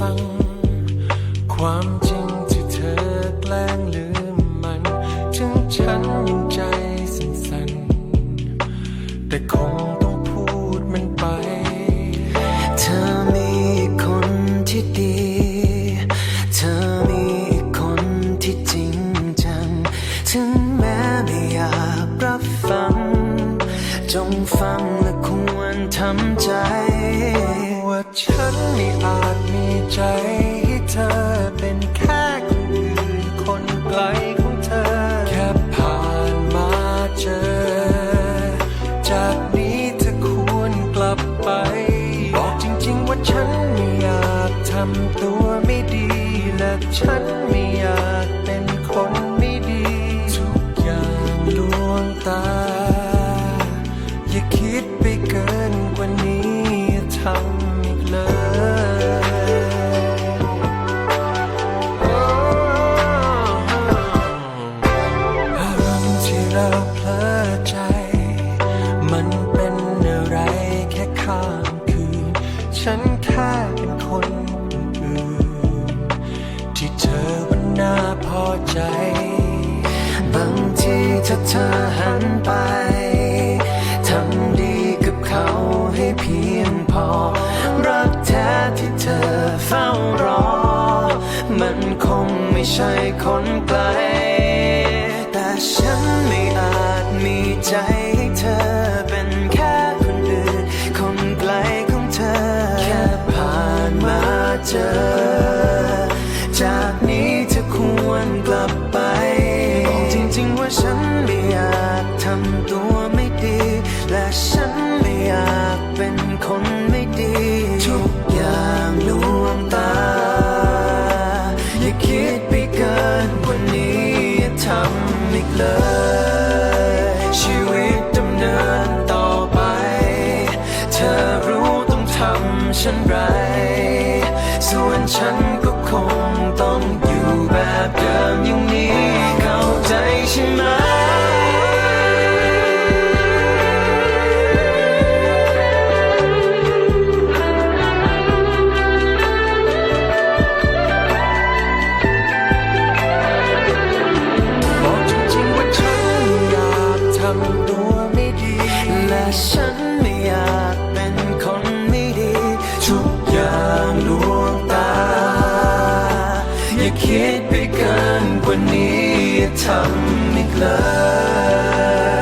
ฟัง ความจริงที่เธอแกล้งลืมมัน ถึงฉันยังใจสั่นๆ แต่คงต้องพูดมันไป เธอมีคนที่ดี เธอมีคนที่จริงจัง ถึงแม้ไม่อยากรับฟัง จงฟัง ทำใจ ว่าฉันไม่อาจมีใจให้เธอเป็นแค่คนอื่นคนไกลของเธอ แค่ผ่านมาเจอ จากนี้เธอควรกลับไป บอกจริงๆว่าฉันไม่อยากทำตัวไม่ดีและฉัน ฉันแค่เป็นคนอื่น ที่เธอวันน่าพอใจ บางทีถ้าเธอหันไป ทำดีกับเขาให้เพียงพอ รักแท้ที่เธอเฝ้ารอ มันคงไม่ใช่คนไกล แต่ฉันไม่อาจมีใจ เจอ จากนี้เธอควรกลับไปบอกจริงๆว่าฉันไม่อยากทำตัวไม่ดี และฉันไม่อยากเป็นคนไม่ดีทุกอย่างลวงตา อย่าคิดไปเกินกว่านี้อย่าทำอีกเลย ชีวิตดำเนินต่อไป เธอรู้ต้องทำฉันไร ส่วนฉันก็ เกินกว่านี้ทำอีกเลย